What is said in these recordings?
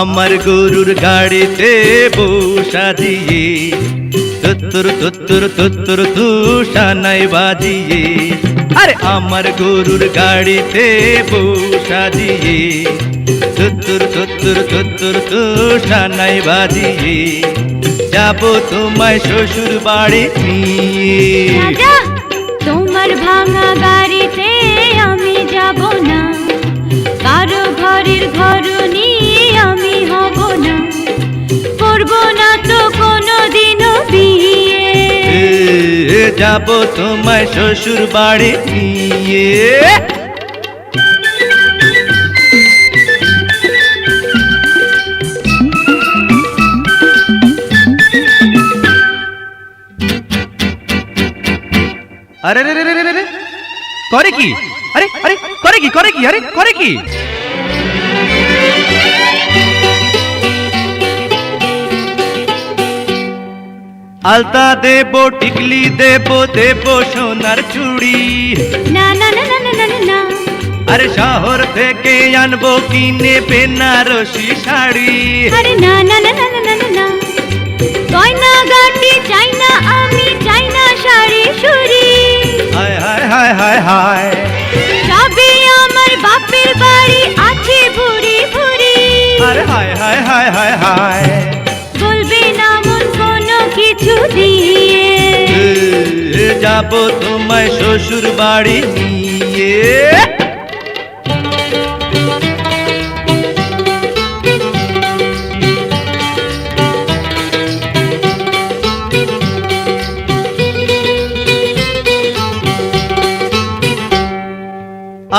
আমার গরুর গাড়িতে বসা দিয়ে তুত্তুর তুত্তুর তুত্তুর তুষানাই বাজিয়ে, আরে আমার গরুর গাড়িতে বসা দিয়ে তুত্তুর তুত্তুর তুত্তুর তুষানাই বাজিয়ে, যাব তোমায় শ্বশুর বাড়ি নিয়ে। যাব তোমায় শ্বশুর বাড়ি নিয়ে। আরে রে রে রে রে। করে কি? আরে আরে, করে কি করে কি, আরে, করে কি? আলতা দেব টিকলি দেব দেব সোনার চুড়ি না না না না না না না আরে শহর থেকে আনব কিনে বেনারসি শাড়ি আরে না না না না না না না গয়না গাটি চাই না আমি চাই না শাড়ি হায় হায় হায় হায় হায় আমার বাপের বাড়ি আছে ভুরি ভুরি আরে হায় হায় হায় হায় হায় যাব তোমায় শ্বশুর বাড়ি নিয়ে।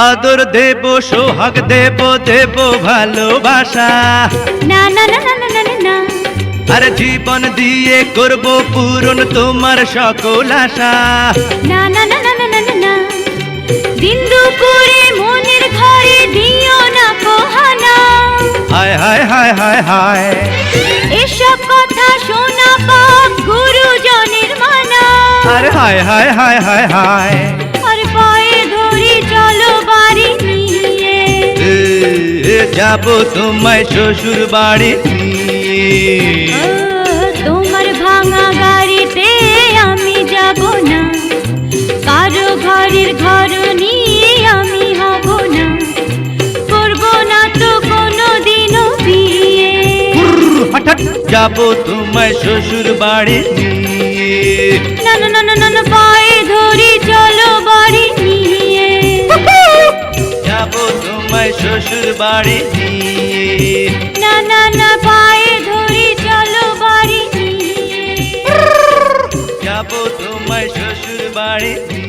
আদর দেব, সোহাগ দেব দেব ভালোবাসা। না না না না না না আর জীবন দিয়ে করব পূরণ তোমার সকল আশা। না না না না না না না দিন দুপুরে মনের ঘরে দিও না কোহানা হায় হায় হায় হায় হায়। এসব কথা শোনা পাপ মানা। হায় হায় হায় হায় হায়। আর পায়ে চলো বাড়ি তোমায় শ্বশুর বাড়ি নিয়ে। ঘরের ঘর নিয়ে আমি হব না। করব না তো কোনো দিনও বিয়ে হঠাৎ যাব তোমায় শ্বশুর বাড়ি নিয়ে। না না না না না না পায়ে ধরি চলো বাড়ি নিয়ে। যাব তোমায় শ্বশুর বাড়ি নিয়ে। না না না পায়ে ধরি চলো বাড়ি নিয়ে। যাব তোমায় শ্বশুর বাড়ি নিয়ে।